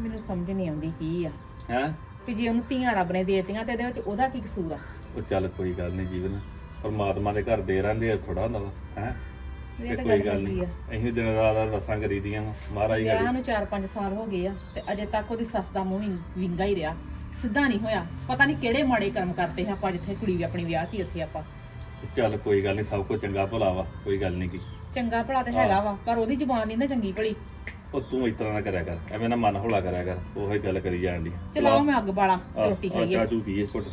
ਮੈਨੂੰ ਸਮਝ ਨਹੀਂ ਆਉਂਦੀ ਕੀ ਆ। ਹੈ? ਵੀ ਜੇ ਉਹਨੂੰ ਧੀਆਂ ਰੱਬ ਨੇ ਦੇਤੀਆਂ ਤੇ ਇਹਦੇ ਵਿੱਚ ਉਹਦਾ ਕੀ ਕਸੂਰ ਆ? ਉਹ ਚੱਲ ਕੋਈ ਗੱਲ ਨਹੀਂ ਜੀਵਨ। ਪਰਮਾਤਮਾ ਦੇ ਘਰ ਦੇ ਰਹਿੰਦੇ ਆ ਥੋੜਾ ਹੁੰਦਾ ਵਾ ਹੈ? ਇਹ ਤੇ ਤਾਂ ਕੋਈ ਗੱਲ ਨਹੀਂ। ਅਸੀਂ ਦਿਨ ਰਾਤ ਰਸਾਂ ਕਰੀਦੀਆਂ ਵਾਂ, ਮਹਾਰਾਜ ਵਿਆਹ ਗੜੀ ਨੂੰ 4-5 ਸਾਲ ਹੋ ਗਏ ਆ ਤੇ ਅਜੇ ਤੱਕ ਉਹਦੀ ਸੱਸ ਦਾ ਮੂੰਹ ਵਿੰ- ਵਿੰਗਾ ਹੀ ਰਿਹਾ। ਸਿੱਧਾ ਨਹੀਂ ਹੋਇਆ। ਪਤਾ ਨਹੀਂ ਕਿਹੜੇ ਮਾੜੇ ਕਰਮ ਕਰਤੇ ਆ ਆਪਾਂ ਜਿੱਥੇ ਕੁੜੀ ਵੀ ਆਪਣੀ ਵਿਆਹਤੀ ਉੱਥੇ ਆਪਾਂ। ਚੱਲ ਕੋਈ ਗੱਲ ਨਹੀਂ ਸਭ ਕੁਝ ਚੰਗਾ ਭਲਾ ਵਾ ਕੋਈ ਗੱਲ ਨਹੀਂ ਕੀ। ਚੰਗਾ ਭਲਾ ਤੇ ਹੈਗਾ ਵਾ ਪਰ ਉਹਦੀ ਜ਼ੁਬਾਨ ਨਹੀਂ ਨਾ ਚੰਗੀ ਭਲੀ। ਉਹ ਤੂੰ ਇਸ ਤਰ੍ਹਾਂ ਨਾ ਕਰਿਆ ਕਰ ਐਵੇਂ ਨਾ ਮਨ ਹੌਲਾ ਕਰਿਆ ਕਰ ਉਹੀ ਗੱਲ ਕਰੀ ਜਾਣ ਦੀ। ਚਲਾਓ ਮੈਂ ਅੱਗ ਬਾਲਾ ਰੋਟੀ ਖਾਈਏ। ਚਾਹ ਚੂ ਪੀਏ ਘੁੱਟ।